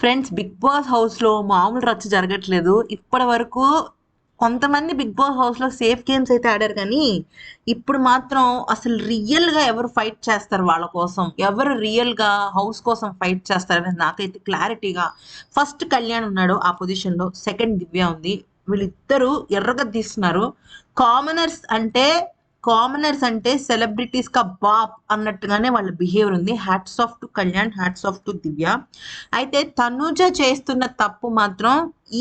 Friends big boss హౌస్లో మామూలు రచ్చ జరగట్లేదు. ఇప్పటి వరకు కొంతమంది బిగ్ బాస్ హౌస్లో సేఫ్ గేమ్స్ అయితే ఆడారు కానీ ఇప్పుడు మాత్రం అసలు రియల్గా ఎవరు ఫైట్ చేస్తారు వాళ్ళ కోసం? ఎవరు రియల్గా హౌస్ కోసం ఫైట్ చేస్తారు అనేది నాకైతే క్లారిటీగా ఫస్ట్ కళ్యాణ్ ఉన్నాడు ఆ పొజిషన్లో సెకండ్ దివ్య ఉంది. వీళ్ళిద్దరూ ఎర్రగా తీస్తున్నారు కామనర్స్ అంటే కామనర్స్ అంటే సెలబ్రిటీస్ కా బాప్ అన్నట్టుగానే వాళ్ళ బిహేవియర్ ఉంది. Hats off to Kalyan hats off to Divya అయితే తనుజ చేస్తున్న తప్పు మాత్రం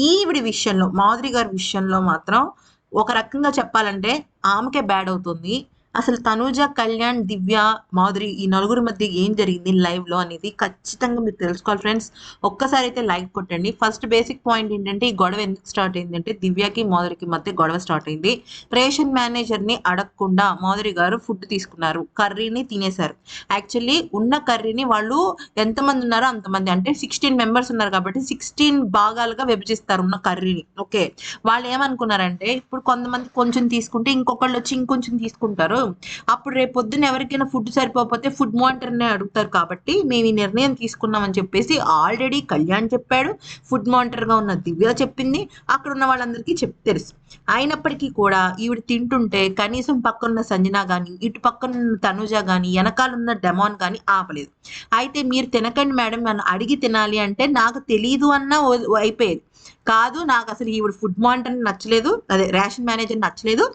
ఈవిడి విషయంలో మాధురి గారి విషయంలో మాత్రం ఒక రకంగా చెప్పాలంటే ఆమెకే బ్యాడ్ అవుతుంది. అసలు తనూజ కళ్యాణ్ దివ్య మాధురి ఈ నలుగురి మధ్య ఏం జరిగింది లైవ్లో అనేది ఖచ్చితంగా మీరు తెలుసుకోవాలి ఫ్రెండ్స్ ఒక్కసారి అయితే లైక్ కొట్టండి. ఫస్ట్ బేసిక్ పాయింట్ ఏంటంటే ఈ గొడవ ఎందుకు స్టార్ట్ అయిందంటే దివ్యకి మాధురికి మధ్య గొడవ స్టార్ట్ అయింది. రేషన్ మేనేజర్ని అడగకుండా మాధురి గారు ఫుడ్ తీసుకున్నారు. కర్రీని తినేశారు. యాక్చువల్లీ ఉన్న కర్రీని వాళ్ళు ఎంతమంది ఉన్నారో అంతమంది. అంటే సిక్స్టీన్ మెంబర్స్ ఉన్నారు కాబట్టి సిక్స్టీన్ భాగాలుగా విభజిస్తారు ఉన్న కర్రీని. ఓకే వాళ్ళు ఏమనుకున్నారంటే ఇప్పుడు కొంతమంది కొంచెం తీసుకుంటే ఇంకొకళ్ళు వచ్చి ఇంకొంచెం తీసుకుంటారు. అప్పుడు రేపు పొద్దున్న ఎవరికైనా ఫుడ్ సరిపోతే ఫుడ్ మానిటర్నే అడుగుతారు కాబట్టి మేము ఈ నిర్ణయం తీసుకున్నామని చెప్పేసి ఆల్రెడీ కళ్యాణ్ చెప్పాడు. ఫుడ్ మానిటర్గా ఉన్న దివ్య చెప్పింది. అక్కడ ఉన్న వాళ్ళందరికీ చెప్ తెలుసు. అయినప్పటికీ కూడా ఈవిడ తింటుంటే కనీసం పక్కనున్న సంజన కానీ ఇటు పక్కనున్న తనుజ కానీ వెనకాలన్న డెమాన్ కానీ ఆపలేదు. అయితే మీరు తినకండి మేడం నన్ను అడిగి తినాలి అంటే నాకు తెలీదు అన్న అయిపోయేది. కాదు నాకు అసలు ఈవిడ ఫుడ్ మానిటర్ నచ్చలేదు. అదే రేషన్ మేనేజర్ నచ్చలేదు.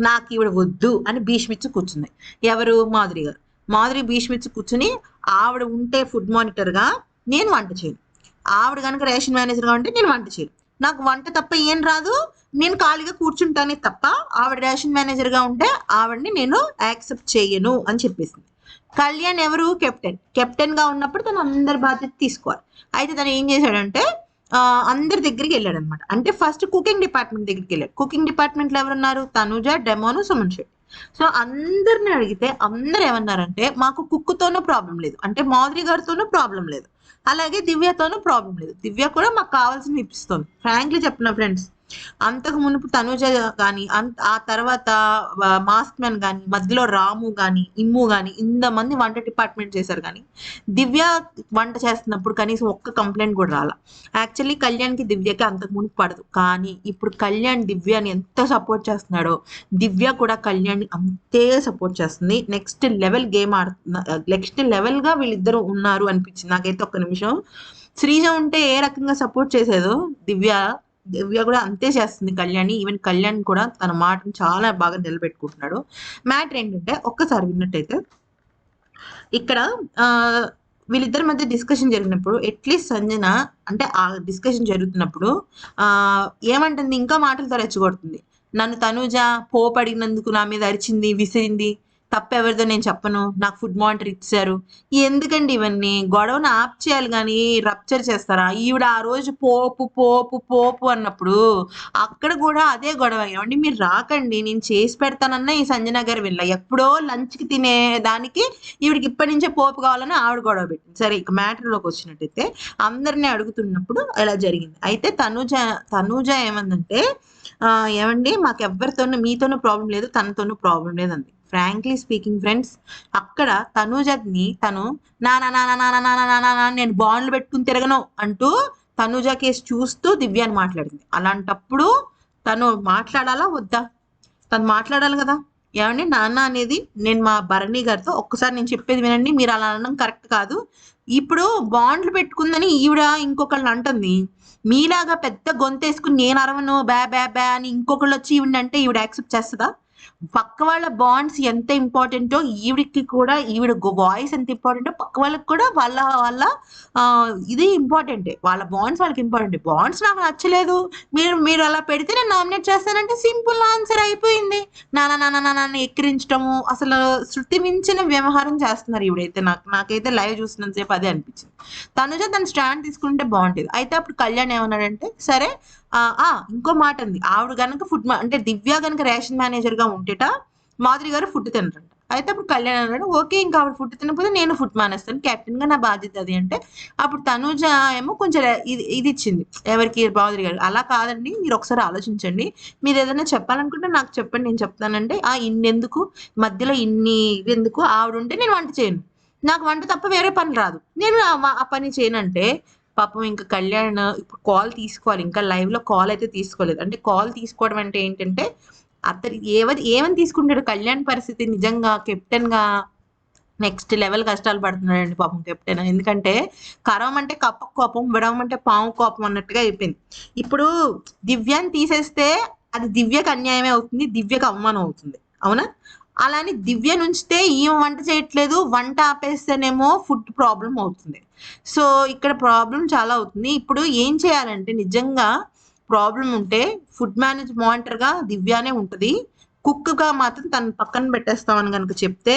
నాకు ఈవిడ వద్దు అని భీష్మిచ్చి కూర్చుంది. ఎవరు? మాధురి గారు. మాధురి భీష్మిచ్చి కూర్చుని ఆవిడ ఉంటే ఫుడ్ మానిటర్గా నేను వంట చేయను. ఆవిడ కనుక రేషన్ మేనేజర్గా ఉంటే నేను వంట చేయను. నాకు వంట తప్ప ఏం రాదు. నేను ఖాళీగా కూర్చుంటానే తప్ప ఆవిడ రేషన్ మేనేజర్గా ఉంటే ఆవిడని నేను యాక్సెప్ట్ చేయను అని చెప్పేసింది. కళ్యాణ్ ఎవరు? కెప్టెన్. కెప్టెన్గా ఉన్నప్పుడు తను అందరి బాధ్యత తీసుకోవాలి. అయితే తను ఏం చేశాడంటే అందరి దగ్గరికి వెళ్ళాడు అనమాట అంటే ఫస్ట్ కుకింగ్ డిపార్ట్మెంట్ దగ్గరికి వెళ్ళాడు. కుకింగ్ డిపార్ట్మెంట్లో ఎవరున్నారు? తనుజ డెమోను సుమన్ శెట్టి. సో అందరిని అడిగితే అందరు ఏమన్నారంటే మాకు కుక్కుతోనూ ప్రాబ్లం లేదు. అంటే మాధురి గారితోనూ ప్రాబ్లం లేదు. అలాగే దివ్యతోనూ ప్రాబ్లం లేదు. దివ్య కూడా మాకు కావాల్సింది ఇప్పిస్తుంది. ఫ్రాంక్లీ చెప్పిన ఫ్రెండ్స్ అంతకు మునుపు తనుజ కానీ అంత ఆ తర్వాత మాస్క్ మ్యాన్ కానీ మధ్యలో రాము కానీ ఇమ్ము కానీ ఇంతమంది వంట డిపార్ట్మెంట్ చేశారు కానీ దివ్య వంట చేస్తున్నప్పుడు కనీసం ఒక్క కంప్లైంట్ కూడా రాల. యాక్చువల్లీ కళ్యాణ్కి దివ్యకి అంతకు మునుపు పడదు. కానీ ఇప్పుడు కళ్యాణ్ దివ్యని ఎంత సపోర్ట్ చేస్తున్నాడో దివ్య కూడా కళ్యాణ్ అంతే సపోర్ట్ చేస్తుంది. నెక్స్ట్ లెవెల్ గేమ్ ఆడుతున్న నెక్స్ట్ లెవెల్గా వీళ్ళిద్దరూ ఉన్నారు అనిపించింది. నాకైతే ఒక్క నిమిషం. శ్రీజ ఉంటే ఏ రకంగా సపోర్ట్ చేసేదో దివ్య దివ్య కూడా అంతే చేస్తుంది. కళ్యాణి ఈవెన్ కళ్యాణ్ కూడా తన మాటను చాలా బాగా నిలబెట్టుకుంటున్నాడు. మ్యాటర్ ఏంటంటే ఒక్కసారి విన్నట్టయితే ఇక్కడ వీళ్ళిద్దరి మధ్య డిస్కషన్ జరిగినప్పుడు అట్లీస్ట్ సంజన అంటే ఆ డిస్కషన్ జరుగుతున్నప్పుడు ఏమంటుంది ఇంకా మాటలతో రెచ్చగొడుతుంది నన్ను తనుజ పోపడినందుకు నా మీద అరిచింది విసిరింది తప్పెవరిదో నేను చెప్పను. నాకు ఫుడ్ మానిటర్ ఇచ్చారు. ఎందుకండి ఇవన్నీ? గొడవను ఆప్ చేయాలి కానీ రప్చర్ చేస్తారా? ఈవిడ ఆ రోజు పోపు పోపు పోపు అన్నప్పుడు అక్కడ కూడా అదే గొడవ. ఏమండి మీరు రాకండి. నేను చేసి పెడతానన్న ఈ సంజన గారు వెళ్ళ ఎప్పుడో లంచ్కి తినే దానికి ఈవిడికి ఇప్పటి నుంచే పోపు కావాలని ఆవిడ గొడవ పెట్టింది. సరే ఇక మ్యాటర్లోకి వచ్చినట్టయితే అందరినీ అడుగుతున్నప్పుడు ఇలా జరిగింది. అయితే తనుజ తనుజ ఏమందంటే ఏమండి మాకు ఎవరితోనూ మీతోనూ ప్రాబ్లం లేదు తనతోనూ ప్రాబ్లం లేదు అంది ఫ్రాంక్లీ స్పీకింగ్ ఫ్రెండ్స్ అక్కడ తనుజని తను నా నా నా నా నా నా నా నేను బాండ్లు పెట్టుకుని తిరగను అంటూ తనుజ కేసు చూస్తూ దివ్యాని మాట్లాడింది అలాంటప్పుడు తను మాట్లాడాలా వద్దా తను మాట్లాడాలి కదా ఏమండి నాన్న అనేది నేను మా భరణి గారితో ఒక్కసారి నేను చెప్పేది వినండి మీరు అలా అనడం కరెక్ట్ కాదు ఇప్పుడు బాండ్లు పెట్టుకుందని ఈవిడ ఇంకొకళ్ళని అంటుంది మీలాగా పెద్ద గొంతేసుకుని నేను అరవను బ్యా బ్యా బ్యా అని ఇంకొకళ్ళు వచ్చి ఈవిడంటే ఈవిడ యాక్సెప్ట్ చేస్తుందా పక్క వాళ్ళ బాండ్స్ ఎంత ఇంపార్టెంటో ఈవిడికి కూడా ఈవిడ వాయిస్ ఎంత ఇంపార్టెంటో పక్క వాళ్ళకి కూడా వాళ్ళ వాళ్ళ ఆ, ఇది ఇంపార్టెంటే వాళ్ళ బాండ్స్ వాళ్ళకి ఇంపార్టెంట్ బాండ్స్ నాకు నచ్చలేదు. మీరు మీరు అలా పెడితే నేను నామినేట్ చేస్తానంటే సింపుల్ ఆన్సర్ అయిపోయింది. నాన్న నానా నాన్న ఎక్కిరించడము అసలు శృతి మించిన వ్యవహారం చేస్తున్నారు ఈవిడైతే. నాకు నాకైతే లైవ్ చూసినంతసేపు అదే అనిపించింది. తనుజ తను స్టాండ్ తీసుకుంటే బాగుంటుంది అయితే అప్పుడు కళ్యాణ్ ఏమన్నాడంటే సరే ఆ, ఆ, ఇంకో మాట ఉంది. ఆవిడ కనుక ఫుడ్ అంటే దివ్య గనక రేషన్ మేనేజర్గా ఉంటేట మాధురి గారు ఫుడ్ తినరంట. అయితే అప్పుడు కళ్యాణ్ అన్నాడు ఓకే ఇంకా ఆవిడ ఫుడ్ తినకపోతే నేను ఫుడ్ మానేస్తాను. కెప్టెన్గా నా బాధ్యత అది అంటే అప్పుడు తనుజ ఏమో కొంచెం ఇది ఇది ఇచ్చింది. ఎవరికి మాధురి గారు? అలా కాదండి మీరు ఒకసారి ఆలోచించండి. మీరు ఏదైనా చెప్పాలనుకుంటే నాకు చెప్పండి నేను చెప్తానంటే ఆ ఇన్ని ఎందుకు మధ్యలో ఇన్ని ఎందుకు ఆవిడ ఉంటే నేను వంట చేయను. నాకు వంట తప్ప వేరే పని రాదు. నేను ఆ ఆ పని చేయనంటే పాపం ఇంకా కళ్యాణ్ ఇప్పుడు కాల్ తీసుకోవాలి. ఇంకా లైవ్లో కాల్ అయితే తీసుకోలేదు. అంటే కాల్ తీసుకోవడం అంటే ఏంటంటే అతను ఏవది ఏమని తీసుకుంటాడు? కళ్యాణ్ పరిస్థితి నిజంగా కెప్టెన్గా నెక్స్ట్ లెవెల్ కష్టాలు పడుతున్నాడండి పాపం కెప్టెన్. ఎందుకంటే కరవమంటే కప్ప కోపం విడవమంటే పాము కోపం అన్నట్టుగా అయిపోయింది. ఇప్పుడు దివ్యాన్ని తీసేస్తే అది దివ్యకు అన్యాయమే అవుతుంది దివ్యకు అవమానం అవుతుంది. అవునా? అలానే దివ్య నుంచితే ఈమె వంట చేయట్లేదు వంట ఆపేస్తేనేమో ఫుడ్ ప్రాబ్లం అవుతుంది. సో ఇక్కడ ప్రాబ్లం చాలా అవుతుంది. ఇప్పుడు ఏం చేయాలంటే నిజంగా ప్రాబ్లం ఉంటే ఫుడ్ మేనేజ్ మానిటర్గా దివ్యానే ఉంటుంది. కుక్గా మాత్రం తను పక్కన పెట్టేస్తామని కనుక చెప్తే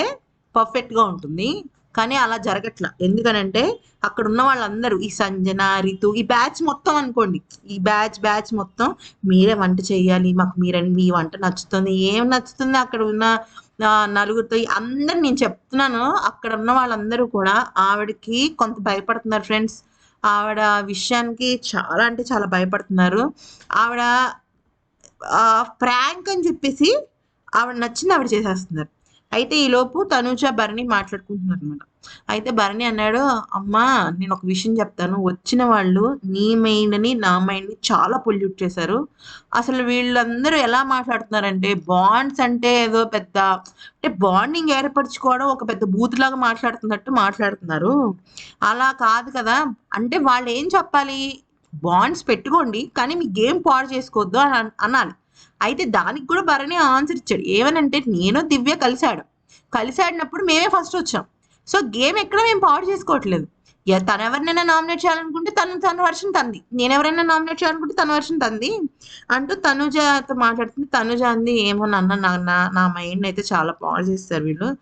పర్ఫెక్ట్గా ఉంటుంది. కానీ అలా జరగట్ల. ఎందుకనంటే అక్కడ ఉన్న వాళ్ళందరూ ఈ సంజన రితు ఈ బ్యాచ్ మొత్తం అనుకోండి. ఈ బ్యాచ్ బ్యాచ్ మొత్తం మీరే వంట చేయాలి మాకు మీరే మీ వంట నచ్చుతుంది ఏం నచ్చుతుంది అక్కడ ఉన్న నలుగురితో అందరు నేను చెప్తున్నాను. అక్కడ ఉన్న వాళ్ళందరూ కూడా ఆవిడకి కొంత భయపడుతున్నారు ఫ్రెండ్స్. ఆవిడ విషయానికి చాలా అంటే చాలా భయపడుతున్నారు. ఆవిడ ప్రాంక్ అని చెప్పేసి ఆవిడ నచ్చింది ఆవిడ చేసేస్తున్నారు. అయితే ఈలోపు తనుజ భరణి మాట్లాడుకుంటున్నారు అనమాట అయితే భరణి అన్నాడు అమ్మా నేను ఒక విషయం చెప్తాను. వచ్చిన వాళ్ళు నీ మైండ్ని నా మైండ్ని చాలా పొల్యూట్ చేశారు. అసలు వీళ్ళందరూ ఎలా మాట్లాడుతున్నారంటే బాండ్స్ అంటే ఏదో పెద్ద అంటే బాండింగ్ ఏర్పరచుకోవడం ఒక పెద్ద బూత్ లాగా మాట్లాడుతున్నట్టు మాట్లాడుతున్నారు. అలా కాదు కదా. అంటే వాళ్ళు ఏం చెప్పాలి? బాండ్స్ పెట్టుకోండి కానీ మీ గేమ్ పాడు చేసుకోవద్దు అని అనాలి. అయితే దానికి కూడా భరణి ఆన్సర్ ఇచ్చాడు. ఏమనంటే నేను దివ్య కలిశాడు. కలిసాడినప్పుడు మేమే ఫస్ట్ వచ్చాం. సో గేమ్ ఎక్కడ మేము పాడు చేసుకోవట్లేదు. తను ఎవరినైనా నామినేట్ చేయాలనుకుంటే తను తన వర్షన్ తంది నేను ఎవరైనా నామినేట్ చేయాలనుకుంటే తన వర్షన్ తంది అంటూ తనుజ మాట్లాడుతుంది. తనుజ అంది ఏమో నాన్న నా నా- మైండ్ అయితే చాలా పాడు చేస్తారు వీళ్ళు.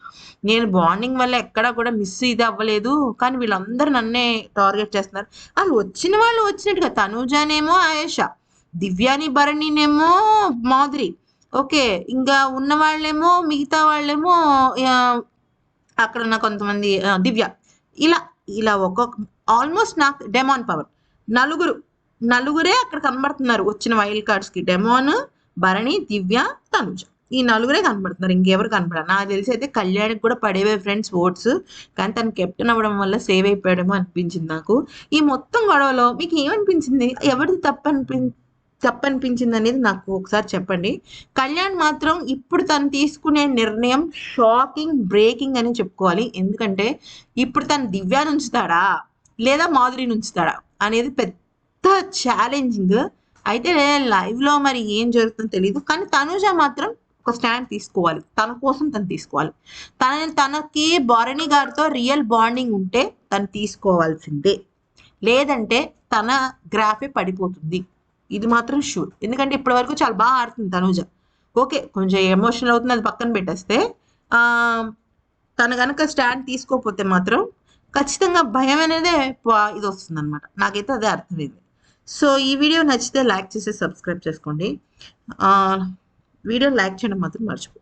నేను బాండింగ్ వల్ల ఎక్కడా కూడా మిస్ ఇది అవ్వలేదు. కానీ వీళ్ళందరూ నన్నే టార్గెట్ చేస్తున్నారు. వాళ్ళు వచ్చిన వాళ్ళు వచ్చినట్టుగా. తనుజానేమో ఆయేష దివ్యాని భరణినేమో మాధురి. ఓకే ఇంకా ఉన్న వాళ్ళేమో మిగతా వాళ్ళేమో అక్కడ ఉన్న కొంతమంది దివ్య. ఇలా ఇలా ఒక్కొక్క ఆల్మోస్ట్ నాకు డెమాన్ పవర్ నలుగురు నలుగురే అక్కడ కనబడుతున్నారు వచ్చిన వైల్డ్ కార్డ్స్కి. డెమాన్ భరణి దివ్య తనుజ. ఈ నలుగురే కనబడుతున్నారు ఇంకెవరు కనపడారు నాకు తెలిసి అయితే కళ్యాణ్కి కూడా పడేవే ఫ్రెండ్స్ ఓట్స్. కానీ తను కెప్టెన్ అవ్వడం వల్ల సేవ్ అయిపోయాడేమో అనిపించింది నాకు. ఈ మొత్తం గొడవలో మీకు ఏమనిపించింది? ఎవరిది తప్పు తప్పనిపించింది అనేది నాకు ఒకసారి చెప్పండి. కళ్యాణ్ మాత్రం ఇప్పుడు తను తీసుకునే నిర్ణయం షాకింగ్ బ్రేకింగ్ అని చెప్పుకోవాలి. ఎందుకంటే ఇప్పుడు తను దివ్యా ఉంచుతాడా లేదా మాధురి ఉంచుతాడా అనేది పెద్ద ఛాలెంజింగ్ అయితే లైవ్లో మరి ఏం జరుగుతుందో తెలియదు కానీ తనుజ మాత్రం ఒక స్టాండ్ తీసుకోవాలి. తన కోసం తను తీసుకోవాలి. తన తనకి భరణి గారితో రియల్ బాండింగ్ ఉంటే తను తీసుకోవాల్సిందే. లేదంటే తన గ్రాఫే పడిపోతుంది. ఇది మాత్రం షూర్ ఎందుకంటే ఇప్పటి వరకు చాలా బాగా ఆడుతుంది తనుజ. ఓకే కొంచెం ఎమోషనల్ అవుతుంది అది పక్కన పెట్టేస్తే తను కనుక స్టాండ్ తీసుకోకపోతే మాత్రం ఖచ్చితంగా భయం అనేదే ఇది వస్తుంది అనమాట నాకైతే అదే అర్థమైంది. సో ఈ వీడియో నచ్చితే లైక్ చేసి సబ్స్క్రైబ్ చేసుకోండి. వీడియో లైక్ చేయడం మాత్రం మర్చిపో